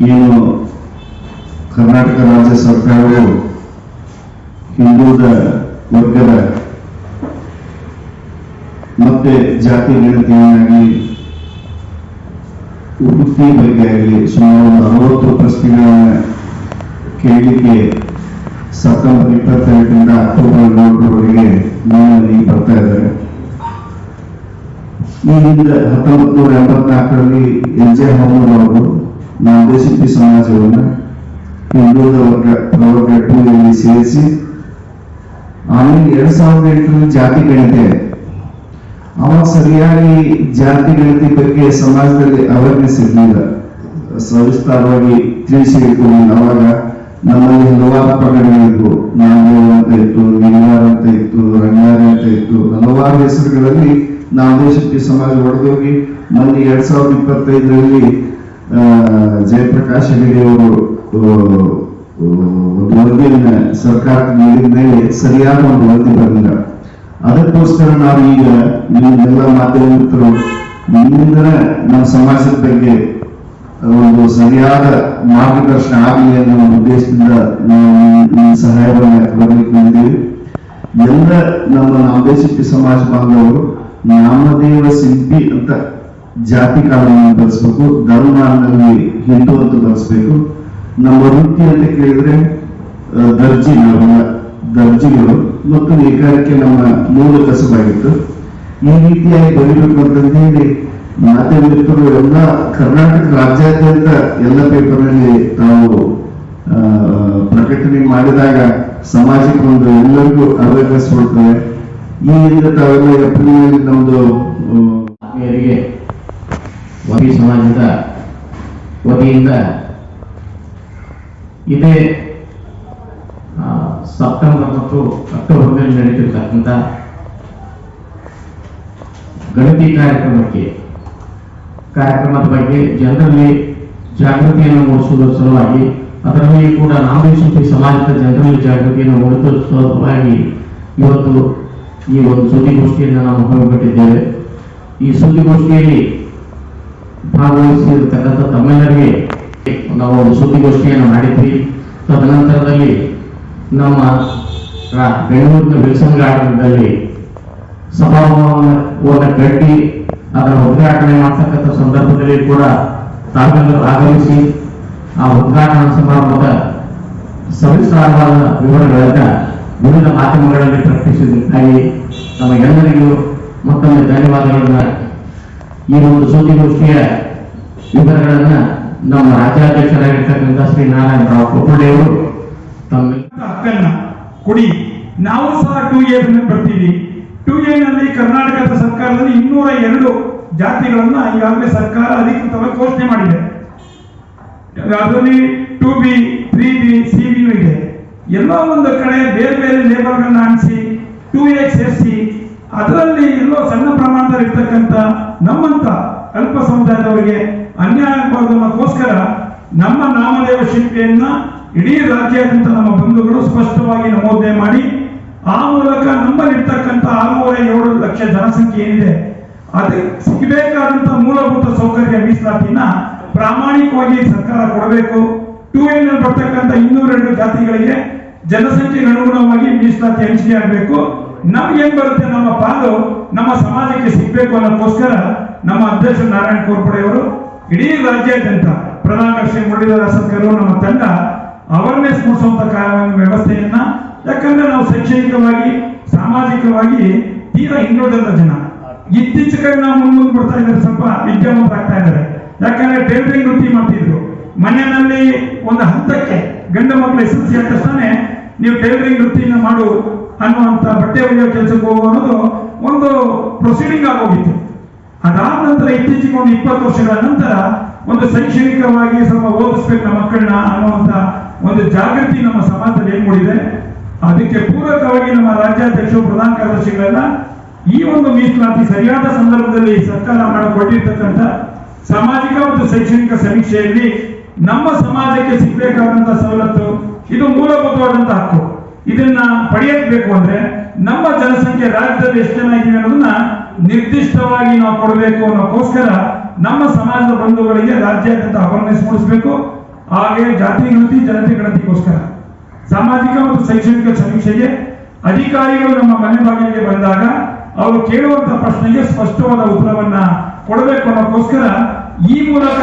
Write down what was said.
ಏನು ಕರ್ನಾಟಕ ರಾಜ್ಯ ಸರ್ಕಾರವು ಹಿಂದುಳಿದ ವರ್ಗದ ಮತ್ತೆ ಜಾತಿ ಗಣತಿಯನ್ನಾಗಿ ವೃತ್ತಿ ಬಗ್ಗೆ ಆಗಲಿ ಸುಮಾರು ಒಂದು ಅರವತ್ತು ಪ್ರಶ್ನೆಗಳನ್ನ ಕೇಳಲಿಕ್ಕೆ ಸೆಪ್ಟೆಂಬರ್ ಇಪ್ಪತ್ತೆರಡರಿಂದ ಅಕ್ಟೋಬರ್ ಏಳರವರೆಗೆ ನಮ್ಮಲ್ಲಿ ಬರ್ತಾ ಇದ್ದಾರೆ. ಈ ಹಿಂದೆ ಹತ್ತೊಂಬತ್ತು ನೂರ ಎಂಬತ್ನಾಲ್ಕರಲ್ಲಿ ಎನ್ ಜೆ ಹಮ್ಮೂರ್ ಅವರು ನಾಮದೇಶಿಪಿ ಸಮಾಜವನ್ನು ಹಿಂದುಳಿದ ವರ್ಗ ಪ್ರವರ್ಗ ಟೂರಲ್ಲಿ ಸೇರಿಸಿ, ಆಮೇಲೆ ಎರಡ್ ಸಾವಿರದ ಎಂಟರಲ್ಲಿ ಜಾತಿ ಗಣಿತೆ. ಅವ ಅವಾಗ ಸರಿಯಾಗಿ ಜಾತಿ ಗಣತಿ ಬಗ್ಗೆ ಸಮಾಜದಲ್ಲಿ ಅವೇರ್ನೆಸ್ ಇರಲಿಲ್ಲ. ಸವಿಸ್ತಾರವಾಗಿ ತಿಳಿಸಿ ಇಟ್ಕೊಂಡಿಲ್ಲ ಅವಾಗ. ನಮ್ಮಲ್ಲಿ ಹಲವಾರು ಪಂಗಡಗಳಿದ್ವು ನಾಗೇವ್ ಅಂತ ಇತ್ತು ನಿಲ್ಲಾರ್ ಅಂತ ಇತ್ತು, ರಂಗಾರಿ ಅಂತ ಇತ್ತು. ಹಲವಾರು ಹೆಸರುಗಳಲ್ಲಿ ನಾಮದೇಶಕ್ತಿ ಸಮಾಜ ಹೊಡೆದೋಗಿ ಮೊನ್ನೆ ಎರಡ್ ಸಾವಿರದ ಇಪ್ಪತ್ತೈದರಲ್ಲಿ ಜಯಪ್ರಕಾಶ್ ಅವರು ಒಂದು ವರದಿಯನ್ನ ಸರ್ಕಾರಕ್ಕೆ ನೀಡಿದ ಮೇಲೆ ಸರಿಯಾದ ಒಂದು ವರದಿ ಬರಲಿಲ್ಲ ಅದಕ್ಕೋಸ್ಕರ ನಾವು ಈಗ ನಿಮ್ಮೆಲ್ಲ ಮಾಧ್ಯಮ ನಿಮ್ಮಿಂದ ನಮ್ಮ ಸಮಾಜದ ಬಗ್ಗೆ ಒಂದು ಸರಿಯಾದ ಮಾರ್ಗದರ್ಶನ ಆಗಲಿ ಅನ್ನೋ ಉದ್ದೇಶದಿಂದ ನಾವು ಸಹಾಯವನ್ನು ಬರಲಿಕ್ಕೆ ಬಂದಿದ್ದೀವಿ. ಎಲ್ಲ ನಮ್ಮ ನಾಮದೇಶಕ್ಕೆ ಸಮಾಜ ಬಾಂಧವರು, ನಾಮದೇವ ಸಿಂಪಿ ಅಂತ ಜಾತಿ ಕಾರಣವನ್ನು ಬಳಸಬೇಕು ಧರ್ಮ ಅನ್ನಲ್ಲಿ ಹಿಂದೂ ಅಂತ ಬಳಸಬೇಕು. ನಮ್ಮ ವೃತ್ತಿ ಅಂತ ಕೇಳಿದ್ರೆ ದರ್ಜಿ ನಾವೆಲ್ಲ ದರ್ಜಿಗಳು ಮತ್ತು ನೇಕಾರಿಕೆ ನಮ್ಮ ಮೂಲ ಕಸಬಾಗಿತ್ತು. ಈ ರೀತಿಯಾಗಿ ಬರೀಬೇಕು ಅಂತಂದು ಹೇಳಿ ಮಾಧ್ಯಮ ಮಿತ್ರರು ಎಲ್ಲ ಕರ್ನಾಟಕ ರಾಜ್ಯಾದ್ಯಂತ ಎಲ್ಲ ಪೇಪರ್ನಲ್ಲಿ ತಾವು ಪ್ರಕಟಣೆ ಮಾಡಿದಾಗ ಸಮಾಜಕ್ಕೆ ಒಂದು ಎಲ್ಲರಿಗೂ ಅವೇರ್ನೆಸ್ ಕೊಡ್ತದೆ ಈ ಹಿಂದೆ ತಾವೆಲ್ಲ ಏಪ್ರಿಲ್ ನಮ್ದು ಆತ್ಮೀಯರಿಗೆ ವಕೀಲ ಸಮಾಜದ ವತಿಯಿಂದ ಇದೇ ಸೆಪ್ಟೆಂಬರ್ ಮತ್ತು ಅಕ್ಟೋಬರ್ನಲ್ಲಿ ನಡೀತಿರ್ತಕ್ಕಂಥ ಗಣತಿ ಕಾರ್ಯಕ್ರಮಕ್ಕೆ, ಕಾರ್ಯಕ್ರಮದ ಬಗ್ಗೆ ಜನರಲ್ಲಿ ಜಾಗೃತಿಯನ್ನು ಮೂಡಿಸುವುದರ ಸಲುವಾಗಿ, ಅದರಲ್ಲಿ ಕೂಡ ನಾಮದೇಶಿ ಸಮಾಜದ ಜನರಲ್ಲಿ ಜಾಗೃತಿಯನ್ನು ಮೂಡಿಸುವ ಸಲುವಾಗಿ ಇವತ್ತು ಈ ಒಂದು ಸುದ್ದಿಗೋಷ್ಠಿಯನ್ನು ನಾವು ಹಮ್ಮಿಕೊಂಡಿದ್ದೇವೆ. ಈ ಸುದ್ದಿಗೋಷ್ಠಿಯಲ್ಲಿ ಭಾಗವಹಿಸಿರ್ತಕ್ಕಂಥ ತಮ್ಮೆಲ್ಲರಿಗೆ ನಾವು ಒಂದು ಸುದ್ದಿಗೋಷ್ಠಿಯನ್ನು ಮಾಡಿದ್ವಿ. ತದನಂತರದಲ್ಲಿ ನಮ್ಮ ಬೆಂಗಳೂರಿನ ವಿಲ್ಸನ್ ಗಾರ್ಡನ್ದಲ್ಲಿ ಸಭಾಭವನವನ್ನು ಕಟ್ಟಿ ಅದರ ಉದ್ಘಾಟನೆ ಮಾಡ್ತಕ್ಕಂಥ ಸಂದರ್ಭದಲ್ಲಿ ಕೂಡ ತಾವೆಲ್ಲರೂ ಆಗಮಿಸಿ ಆ ಉದ್ಘಾಟನಾ ಸಮಾರಂಭದ ಸವಿಸ್ತಾರವಾದ ವಿವರಗಳನ್ನ ವಿವಿಧ ಮಾಧ್ಯಮಗಳಲ್ಲಿ ಪ್ರಕಟಿಸಿದ್ದಕ್ಕಾಗಿ ನಮಗೆಲ್ಲರಿಗೂ ಮತ್ತೊಮ್ಮೆ ಧನ್ಯವಾದಗಳನ್ನ ಈ ಒಂದು ಸುದ್ದಿಗೋಷ್ಠಿಯ ವಿವರಗಳನ್ನ ನಮ್ಮ ರಾಜ್ಯಾಧ್ಯಕ್ಷರಾಗಿರ್ತಕ್ಕಂಥ ಶ್ರೀ ನಾರಾಯಣ ರಾವ್ ಕೊಪ್ಪಳ್ಳಿಯವರು ತಮ್ಮ ಹಕ್ಕನ್ನ ಕೊಡಿ. ನಾವು ಸಹ ಟೂ ಎ ಬರ್ತೀವಿ. ಟೂ ಎ ನಲ್ಲಿ ಕರ್ನಾಟಕದ ಸರ್ಕಾರದಲ್ಲಿ ಇನ್ನೂರ ಎರಡು ಜಾತಿಗಳನ್ನ ಈಗಾಗಲೇ ಸರ್ಕಾರ ಅಧಿಕೃತವಾಗಿ ಘೋಷಣೆ ಮಾಡಿದೆ. ಅದರಲ್ಲಿ two B, three B, C B ಇದೆ. ಎಲ್ಲೋ ಒಂದು ಕಡೆ ಬೇರೆ ಬೇರೆ ಲೇಬಲ್ಗಳನ್ನ ಅಣಿಸಿ ಟೂ ಎ ಸೇರಿಸಿ, ಅದರಲ್ಲಿ ಎಲ್ಲೋ ಸಣ್ಣ ಪ್ರಮಾಣದಲ್ಲಿ ಇರ್ತಕ್ಕಂಥ ನಮ್ಮಂತ ಅಲ್ಪ ಸಮುದಾಯದವರಿಗೆ ಅನ್ಯಾಯ ನಮ್ಮ ನಾಮದೇವ ಶಿಲ್ಪಿಯನ್ನ ಇಡೀ ರಾಜ್ಯಾದ್ಯಂತ ನಮ್ಮ ಬಂಧುಗಳು ಸ್ಪಷ್ಟವಾಗಿ ನಮೋದನೆ ಮಾಡಿ, ಆ ಮೂಲಕ ನಮ್ಮಲ್ಲಿರ್ತಕ್ಕಂಥ ಆರೂವರೆ ಏಳು ಲಕ್ಷ ಜನಸಂಖ್ಯೆ ಏನಿದೆ ಅದಕ್ಕೆ ಸಿಗಬೇಕಾದಂತ ಮೂಲಭೂತ ಸೌಕರ್ಯ ಮೀಸಲಾತಿನ ಪ್ರಾಮಾಣಿಕವಾಗಿ ಸರ್ಕಾರ ಕೊಡಬೇಕು. ಟೂ ಎನ್ ಬರ್ತಕ್ಕಂಥ ಇನ್ನೂರೆರಡು ಜಾತಿಗಳಿಗೆ ಜನಸಂಖ್ಯೆಗೆ ಅನುಗುಣವಾಗಿ ಮೀಸಲಾತಿ ಹಂಚಿಕೆ ಆಗಬೇಕು ನಮ್ಗೆ ಏನ್ ಬರುತ್ತೆ? ನಮ್ಮ ಪಾಲು ನಮ್ಮ ಸಮಾಜಕ್ಕೆ ಸಿಗ್ಬೇಕು ಅನ್ನೋದಕ್ಕೋಸ್ಕರ ನಮ್ಮ ಅಧ್ಯಕ್ಷ ನಾರಾಯಣ ಕೋರ್ಪಡೆ ಅವರು ಇಡೀ ರಾಜ್ಯಾದ್ಯಂತ ಪ್ರಧಾನ ಶ್ರೀ ಮುರಳೀಧರ ಸರ್ಕಾರ ನಮ್ಮ ತಂಡ ಅವೇರ್ನೆಸ್ ಮೂಡಿಸುವಂತ ವ್ಯವಸ್ಥೆಯನ್ನ, ಯಾಕಂದ್ರೆ ನಾವು ಶೈಕ್ಷಣಿಕವಾಗಿ, ಸಾಮಾಜಿಕವಾಗಿ ತೀರಾ ಹಿಂದುಳಿದ ಜನ. ಇತ್ತೀಚೆಗೆ ನಾವು ಮುಂದೆ ಬರ್ತಾ ಇದ್ದಾರೆ, ಸ್ವಲ್ಪ ವಿದ್ಯಾವಂತರಾಗ್ತಾ ಇದ್ದಾರೆ. ಯಾಕಂದ್ರೆ ಟೈಲರಿಂಗ್ ವೃತ್ತಿ ಮಾಡ್ತಿದ್ರು. ಮನೆಯಲ್ಲಿ ಒಂದು ಹಂತಕ್ಕೆ ಗಂಡು ಮಕ್ಕಳು ಎಸ್ ಎಲ್ ಸಿ ತಕ್ಷಣ ನೀವು ಟೈಲರಿಂಗ್ ವೃತ್ತಿನ ಮಾಡು, ಅನ್ನುವಂತ ಬಟ್ಟೆ ಒಳ್ಳೆಯ ಕೆಲಸಕ್ಕೆ ಹೋಗು ಅನ್ನೋದು ಒಂದು ಪ್ರೊಸೀಡಿಂಗ್ ಆಗೋಗಿತ್ತು. ಅದಾದ ನಂತರ ಇತ್ತೀಚೆಗೆ ಒಂದು ಇಪ್ಪತ್ತು ವರ್ಷಗಳ ನಂತರ ಒಂದು ಶೈಕ್ಷಣಿಕವಾಗಿ ಸ್ವಲ್ಪ ಓದಿಸ್ಬೇಕು ನಮ್ಮ ಮಕ್ಕಳನ್ನ ಅನ್ನುವಂತ ಒಂದು ಜಾಗೃತಿ ನಮ್ಮ ಸಮಾಜದಲ್ಲಿ ಏನ್ ಮೂಡಿದೆ? ಅದಕ್ಕೆ ಪೂರಕವಾಗಿ ನಮ್ಮ ರಾಜ್ಯಾಧ್ಯಕ್ಷರು, ಪ್ರಧಾನ ಕಾರ್ಯದರ್ಶಿಗಳನ್ನ ಈ ಒಂದು ಮೀಸಲಾತಿ ಸರಿಯಾದ ಸಂದರ್ಭದಲ್ಲಿ ಸರ್ಕಾರ ಮಾಡಿಕೊಟ್ಟಿರ್ತಕ್ಕಂಥ ಸಾಮಾಜಿಕ ಮತ್ತು ಶೈಕ್ಷಣಿಕ ಸಮೀಕ್ಷೆಯಲ್ಲಿ ನಮ್ಮ ಸಮಾಜಕ್ಕೆ ಸಿಗಬೇಕಾದಂತಹ ಸವಲತ್ತು ಇದು ಮೂಲಭೂತವಾದಂತಹ ಹಕ್ಕು. ಇದನ್ನ ಪಡೆಯಬೇಕು ಅಂದ್ರೆ ನಮ್ಮ ಜನಸಂಖ್ಯೆ ರಾಜ್ಯದಲ್ಲಿ ಎಷ್ಟು ಜನ ಇದೀವಿ ಅನ್ನೋದನ್ನ ನಿರ್ದಿಷ್ಟವಾಗಿ ನಾವು ಕೊಡಬೇಕು ಅನ್ನೋಕ್ಕೋಸ್ಕರ ನಮ್ಮ ಸಮಾಜದ ಬಂಧುಗಳಿಗೆ ರಾಜ್ಯಾದ್ಯಂತ ಅವೇರ್ನೆಸ್ ಮೂಡಿಸಬೇಕು ಹಾಗೆ ಜಾತಿ ಗಣತಿ ಜನತೆ, ಗಣತಿಗೋಸ್ಕರ. ಸಾಮಾಜಿಕ ಮತ್ತು ಶೈಕ್ಷಣಿಕ ಸಮೀಕ್ಷೆಗೆ ಅಧಿಕಾರಿಗಳು ನಮ್ಮ ಮನೆ ಬಾಗಿಲಿಗೆ ಬಂದಾಗ ಅವರು ಕೇಳುವಂತ ಪ್ರಶ್ನೆಗೆ ಸ್ಪಷ್ಟವಾದ ಉತ್ತರವನ್ನ ಕೊಡಬೇಕು ಅನ್ನೋಕ್ಕೋಸ್ಕರ ಈ ಮೂಲಕ